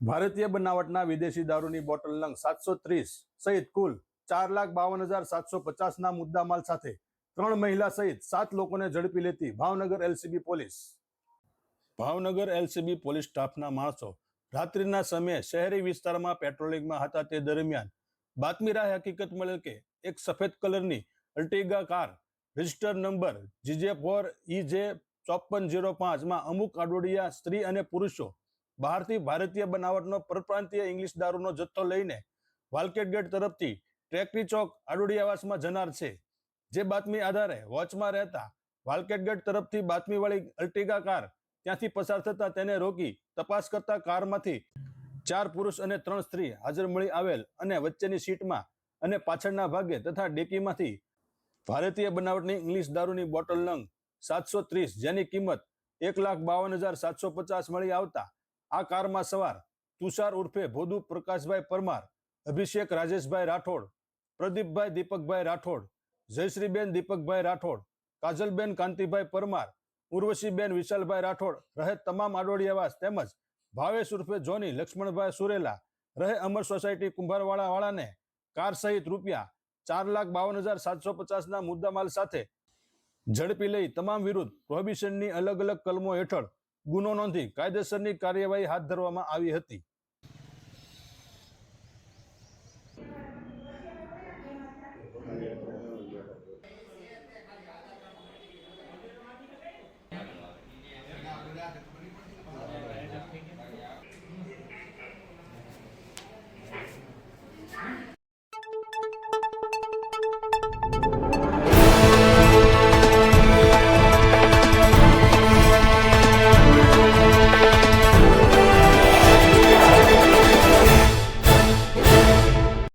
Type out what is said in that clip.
ભારતીય બનાવટના વિદેશી દારૂની બોટલ નંગ સાતસો ત્રીસ સહિત કુલ ચાર લાખ બાવન હજાર સાતસો પચાસના મુદ્દામાલ સાથે ત્રણ મહિલા સહિત સાત લોકોને ઝડપી લેતી Bhavnagar LCB police. Bhavnagar LCB police સ્ટાફના માણસો રાત્રિના સમયે શહેરી વિસ્તારમાં પેટ્રોલિંગમાં હતા તે દરમિયાન બાતમી રાહે હકીકત મળેલ કે એક સફેદ કલરની Ertiga car register number GJ four E J ચોપન જીરો પાંચમાં અમુક આડોડિયા સ્ત્રી અને પુરુષો બહારથી ભારતીય બનાવટનો પરપ્રાંતીય ઇંગ્લિશ દારૂનો જથ્થો લઈને વાલકેટ ગેટ તરફથી ટ્રેકરી ચોક આડુડિયાવાસમાં જનાર છે. જે બાતમી આધારે વોચમાં રહેતા વાલકેટ ગેટ તરફથી બાતમીવાળી અર્ટિગા કાર ત્યાંથી પસાર થતા તેને રોકી તપાસ કરતા કારમાંથી ચાર પુરુષ અને ત્રણ સ્ત્રી હાજર મળી આવેલ અને વચ્ચેની સીટમાં અને પાછળના ભાગે તથા ડેકીમાંથી ભારતીય બનાવટની ઇંગ્લિશ દારૂની બોટલ નંગ સાતસો ત્રીસ જેની કિંમત એક લાખ બાવન હજાર સાતસો પચાસ મળી આવતા આ કારમાં સવાર તુષાર ઉર્ફે ભોદુ પ્રકાશભાઈ પરમાર, અભિષેક રાજેશભાઈ રાઠોડ, પ્રદીપભાઈ દીપકભાઈ રાઠોડ, જયશ્રીબેન દીપકભાઈ રાઠોડ, કાજલબેન કાંતિભાઈ પરમાર, ઉર્વશીબેન વિશાલભાઈ રાઠોડ રહે તમામ આડોડિયાવાસ તેમજ ભાવેશ ઉર્ફે જોની, લક્ષ્મણભાઈ સુરેલા રહે અમર સોસાયટી કુંભારવાળા વાળાને કાર સહિત રૂપિયા ચાર લાખ બાવન હજાર સાતસો પચાસના મુદ્દામાલ સાથે ઝડપી લઈ તમામ વિરુદ્ધ પ્રોહિબિશનની અલગ અલગ કલમો હેઠળ ગુનો નોંધી કાયદેસરની કાર્યવાહી હાથ ધરવામાં આવી હતી.